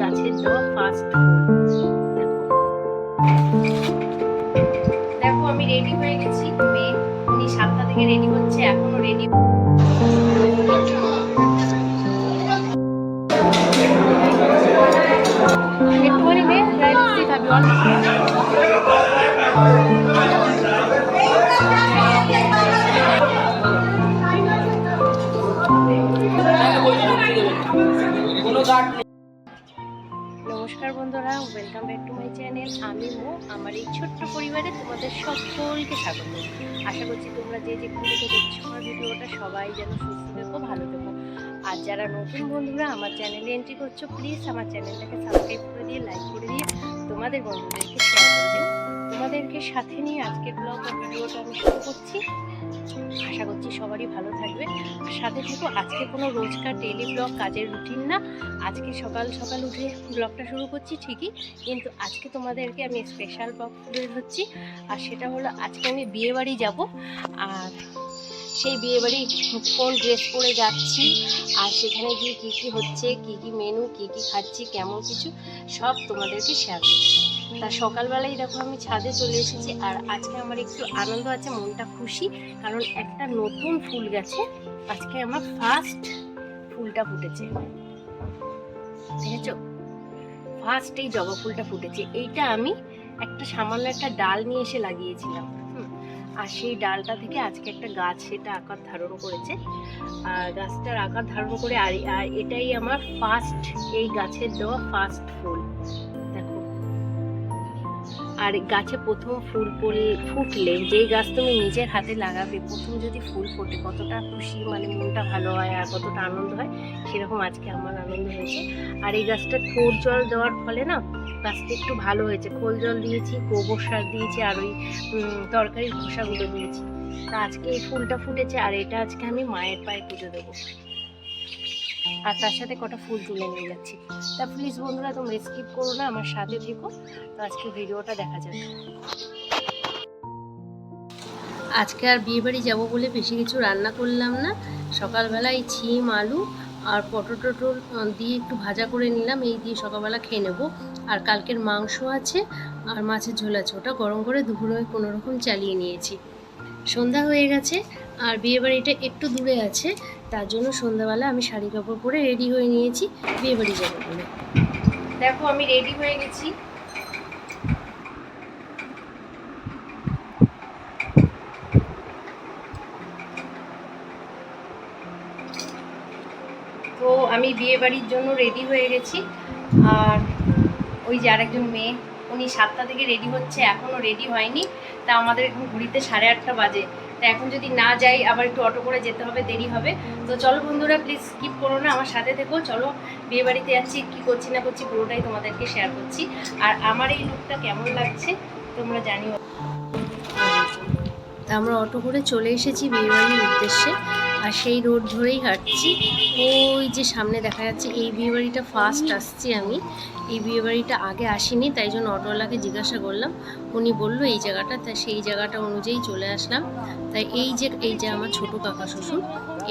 গাছের দেওয়া ফার্স্ট দেখো। আমি রেডি হয়ে গেছি। মেয়ে উনি সাতটা থেকে রেডি হচ্ছে, এখনও রেডি বন্ধুরা welcome back to my channel আমি মো, আমার এই ছোট্ট পরিবারে তোমাদের সকলকে স্বাগত। আশা করছি তোমরা যে যে থেকে দেখছ আমার ভিডিওটা সবাই যেন সুস্থ থেকো, ভালো থেকো। আর যারা নতুন বন্ধুরা, আমার চ্যানেলে এন্ট্রি করছ প্লিজ আমার চ্যানেলটাকে সাবস্ক্রাইব করে দিয়ে লাইক করে দিয়ে তোমাদের দিও তোমাদেরকে সাথে নিয়ে আজকের ব্লগ ভিডিওটা আমি শুরু করছি। আশা করছি সবারই ভালো থাকবে। সাথে থেকো, আজকে কোনো রোজকার ডেলি ব্লগ কাজের রুটিন না। আজকে সকাল সকাল উঠে ব্লগটা শুরু করছি ঠিকই, কিন্তু আজকে তোমাদেরকে আমি স্পেশাল ব্লগ তুলে ধরছি আর সেটা হলো, আজকে আমি বিয়েবাড়ি যাব। আর সেই বিয়েবাড়ি কোন ড্রেস পরে যাচ্ছি, আর সেখানে গিয়ে কী কী হচ্ছে, কী কী মেনু কী কী খাচ্ছি, কেমন কিছু সব তোমাদেরকে শেয়ার করছি। তা সকালবেলায় দেখো আমি ছাদে চলে এসেছি আর আজকে আমার একটু আনন্দ আছে, মনটা খুশি, কারণ একটা নতুন ফুল গেছে। আজকে আমার ফার্স্ট ফুলটা ফুটেছে। দেখেছ? ফার্স্ট এই জবা ফুলটা ফুটেছে। এইটা আমি একটা সামান্য একটা ডাল নিয়ে এসে লাগিয়েছিলাম আর সেই ডালটা থেকে আজকে একটা গাছ সেটা আকার ধারণ করেছে। আর গাছটার আকার ধারণ করে আর এটাই আমার ফার্স্ট এই গাছের দেওয়া ফার্স্ট ফুল। আর গাছে প্রথম ফুল ফুটলে, যেই গাছ তুমি নিজের হাতে লাগাবে, প্রথম যদি ফুল ফোটে, কতটা খুশি মানে মনটা ভালো হয় আর কতটা আনন্দ হয়, সেরকম আজকে আমার আনন্দ হয়েছে। আর এই গাছটা খোল জল দেওয়ার ফলে না, গাছটা একটু ভালো হয়েছে। খোল জল দিয়েছি, গোবর সার দিয়েছি আর ওই তরকারির খোসাগুলো দিয়েছি। তা আজকে এই ফুলটা ফুটেছে আর এটা আজকে আমি মায়ের পায়ে পুজো দেবো। আর তার সাথে কটা ফুল তুলে নিয়ে যাচ্ছি। তা প্লিজ বন্ধুরা, তোমরা স্কিপ করো না, আমার সাথে থেকো। তো আজকে ভিডিওটা দেখা যাবে আজকে আর বিয়ে বাড়ি যাব বলে বেশি কিছু রান্না করলাম না। সকালবেলায় ছিম, আলু আর পটল টটল দিয়ে একটু ভাজা করে নিলাম। এই দিয়ে সকালবেলা খেয়ে নেব। আর কালকের মাংস আছে আর মাছের ঝোল আছে। ওটা গরম করে দুপুরে কোনো রকম চালিয়ে নিয়েছি। সন্ধ্যা হয়ে গেছে আর বিয়ে বাড়িটা একটু দূরে আছে। তার জন্য সন্ধ্যাবেলা আমি শাড়ি কাপড় পরে রেডি হয়ে নিয়েছি, বিয়ে বাড়ি যাব দেখো, আমি রেডি হয়ে গেছি। তো আমি বিয়ে বাড়ির জন্য রেডি হয়ে গেছি। আর ওই যে আরেকজন মেয়ে, উনি সাতটা থেকে রেডি হচ্ছে এখনও রেডি হয়নি। তা আমাদের এখন ঘুরিতে সাড়ে আটটা বাজে। তা এখন যদি না যাই, আবার একটু অটো করে যেতে হবে, দেরি হবে। তো চলো বন্ধুরা প্লিজ স্কিপ করো না, আমার সাথে থেকো। চলো বিয়েবাড়িতে যাচ্ছি কী করছি না করছি পুরোটাই তোমাদেরকে শেয়ার করছি। আর আমার এই লুকটা কেমন লাগছে, তোমরা জানিও। আমরা অটো করে চলে এসেছি বিয়েবাড়ির উদ্দেশ্যে। আর সেই রোড ধরেই হাঁটছি। ওই যে সামনে দেখা যাচ্ছে এই বিয়েবাড়িটা ফার্স্ট আসছি আমি। এই বিয়েবাড়িটা আগে আসিনি, তাই জন্য অটোওয়ালাকে জিজ্ঞাসা করলাম। উনি বলল, এই জায়গাটা? তাই সেই জায়গাটা অনুযায়ী চলে আসলাম। তাই এই যে এই যে আমার ছোট কাকা শ্বশুর,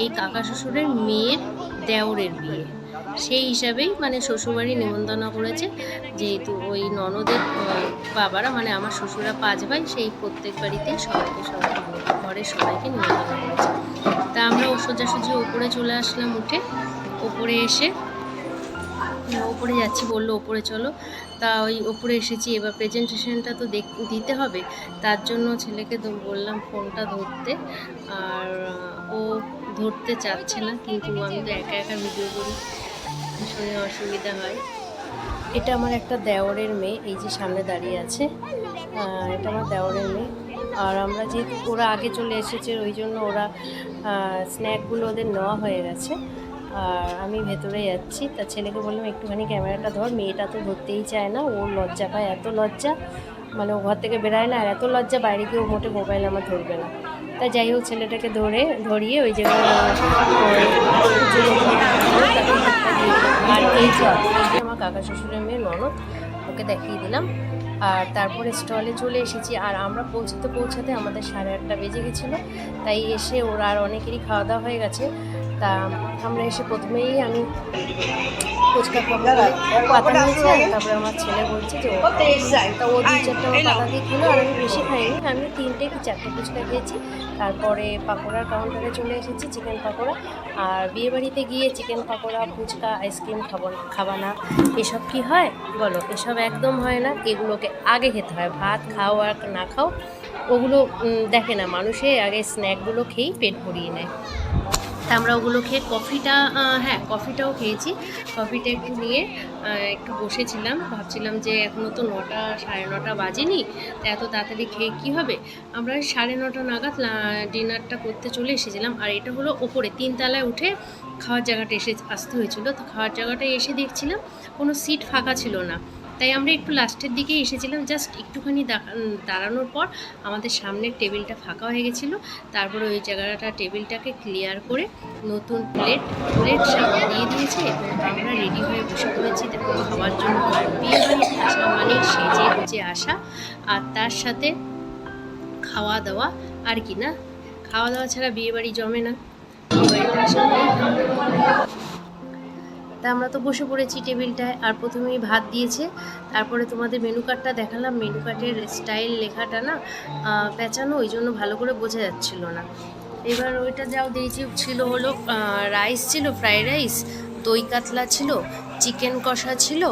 এই কাকা শ্বশুরের মেয়ের দেওরের বিয়ে। সেই হিসাবেই মানে শ্বশুরবাড়ি নিমন্ত্রণ করেছে। যেহেতু ওই ননদের বাবারা মানে আমার শ্বশুরা পাঁচ ভাই, সেই প্রত্যেক বাড়িতেই সবাইকে সবাই ঘরের সবাইকে নিমন্ত্রণ করেছে। তা আমরা ও সোজাসুজি ওপরে চলে আসলাম উঠে। ওপরে এসে ওপরে যাচ্ছি, বলল ওপরে চলো। তা ওই ওপরে এসেছি, এবার প্রেজেন্টেশনটা তো দেখ, দিতে হবে। তার জন্য ছেলেকে তো বললাম ফোনটা ধরতে। আর, ও ধরতে চাচ্ছে না, কিন্তু আমি তো একা একা ভিডিও করি। ভীষণই অসুবিধা হয়। এটা আমার একটা দেওরের মেয়ে, এই যে সামনে দাঁড়িয়ে আছে। এটা আমার দেওরের মেয়ে। আর আমরা যেহেতু ওরা আগে চলে এসেছে ওই জন্য ওরা স্ন্যাকগুলো ওদের নেওয়া হয়ে গেছে আর আমি ভেতরে যাচ্ছি তা ছেলেকে বললাম একটুখানি ক্যামেরাটা ধর মেয়েটা তো ধরতেই চায় না ওর লজ্জা পায় এত লজ্জা মানে ও ঘর থেকে বেরায় না আর এত লজ্জা বাইরে গিয়ে ও মোটে মোবাইল আমার ধরবে না তাই যাই হোক ছেলেটাকে ধরে ধরিয়ে ওই জায়গায় আর এই যে যে আমার কাকা শ্বশুরের মেয়ে ননদ ওকে দেখিয়ে দিলাম আর তারপরে স্টলে চলে এসেছি। আর আমরা পৌঁছতে পৌঁছাতে আমাদের সাড়ে আটটা বেজে গেছিল। তাই এসে ওরা আর অনেকেরই খাওয়া দাওয়া হয়ে গেছে। তা আমরা এসে প্রথমেই আমি ফুচকা খাব পাতা নিয়েছি আর তারপরে আমার ছেলে বলছে যে। তা ও দুই চারটে পাতা দিয়ে খেলো আর আমি বেশি খাইনি। আমি তিনটে কি চারটে ফুচকা খেয়েছি। তারপরে পাকোড়ার কাউন্টারে চলে এসেছি চিকেন পাকোড়া। আর বিয়ে বাড়িতে গিয়ে চিকেন পাকোড়া ফুচকা আইসক্রিম খাব খাবা না। এসব কি হয়? বলো এসব একদম হয় না। এগুলোকে আগে খেতে হয়। ভাত খাও আর না খাও ওগুলো দেখে না। মানুষে আগে স্ন্যাকগুলো খেয়েই পেট ভরিয়ে নেয়। তা আমরা ওগুলো খেয়ে কফিটা হ্যাঁ কফিটাও খেয়েছি। কফিটা একটু নিয়ে একটু বসেছিলাম। ভাবছিলাম যে এখনও তো নটা, সাড়ে নটা বাজেনি, তা এত তাড়াতাড়ি খেয়ে কী হবে? আমরা সাড়ে নটা নাগাদ ডিনারটা করতে চলে এসেছিলাম। আর এটা হলো ওপরে তিনতলায় উঠে খাওয়ার জায়গাটা এসে, আসতে হয়েছিল। তো খাওয়ার জায়গাটায় এসে দেখছিলাম, কোনো সিট ফাঁকা ছিল না। তাই আমরা একটু লাস্টের দিকে এসেছিলাম, জাস্ট একটুখানি দাঁড়ানোর পর আমাদের সামনের টেবিলটা ফাঁকা হয়ে গেছিল। তারপরে ওই জায়গাটা টেবিলটাকে ক্লিয়ার করে নতুন প্লেট প্লেট সামনে দিয়ে দিয়েছে এবং আমরা রেডি হয়ে বসে পড়েছি। দেখো, খাওয়ার জন্য বিয়ে আসা মানে সেজে গুজে আসা আর তার সাথে খাওয়া দাওয়া আর কি না? খাওয়া দাওয়া ছাড়া বিয়ে বাড়ি জমে না। বিয়ে বাড়িতে আসা। তা আমরা তো বসে পড়েছি টেবিলটায়। আর প্রথমেই ভাত দিয়েছে। তারপরে তোমাদের মেনু কার্ডটা দেখালাম। মেনু কার্ডের স্টাইল লেখাটা না পেঁচানো, ওই জন্য ভালো করে বোঝা যাচ্ছিল না। এবার ওইটা যাও দিয়েছি, ছিল হলো রাইস ছিল ফ্রাইড রাইস দই কাতলা ছিল চিকেন কষা ছিল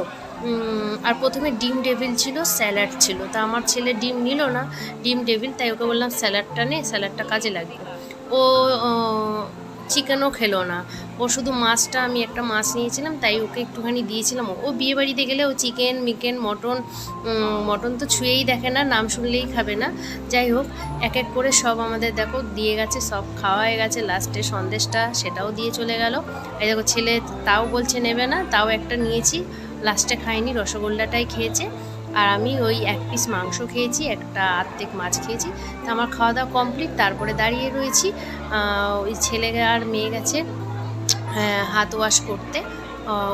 আর প্রথমে ডিম ডেভিল ছিল স্যালাড ছিল। তা আমার ছেলে ডিম নিল না, ডিম ডেভিল তাই ওকে বললাম স্যালাডটা নে স্যালাডটা কাজে লাগবে ও চিকেনও খেলো না। ও শুধু মাছটা, আমি একটা মাছ নিয়েছিলাম, তাই ওকে একটুখানি দিয়েছিলাম। ও বিয়ে বাড়িতে গেলে ও চিকেন, মিকেন, মটন মটন তো ছুঁয়েই দেখে না, নাম শুনলেই খাবে না। যাই হোক, এক এক করে সব আমাদের দেখো, দিয়ে গেছে, সব খাওয়া হয়ে গেছে। লাস্টে সন্দেশটা, সেটাও দিয়ে চলে গেল। এই দেখো, ছেলে তাও বলছে নেবে না, তাও একটা নিয়েছি। লাস্টে খাইনি রসগোল্লাটাই খেয়েছে। আর আমি ওই এক পিস মাংস খেয়েছি একটা আর্ধেক মাছ খেয়েছি। তো আমার খাওয়া দাওয়া কমপ্লিট তারপরে দাঁড়িয়ে রয়েছি ওই ছেলে আর মেয়ে গেছে হ্যাঁ, হাত ওয়াশ করতে।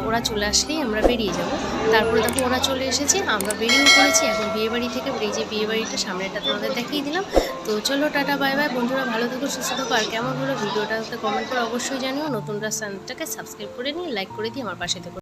ওরা চলে আসলেই আমরা বেরিয়ে যাব। তারপরে দেখো ওরা চলে এসেছে আমরা বেরিয়েও পড়েছি এখন বিয়ে বাড়ি থেকে এই যে বিয়ে বাড়িটা সামনেটা তোমাদের দেখিয়ে দিলাম। তো চলো টাটা বাই বাই বন্ধুরা ভালো থেকো সুস্থ থাকো আর কেমন হলো ভিডিওটাতে কমেন্ট করে অবশ্যই জানিও। নতুনরা চ্যানেলটাকে সাবস্ক্রাইব করে নিয়ে লাইক করে দিয়ে আমার পাশে থেকো।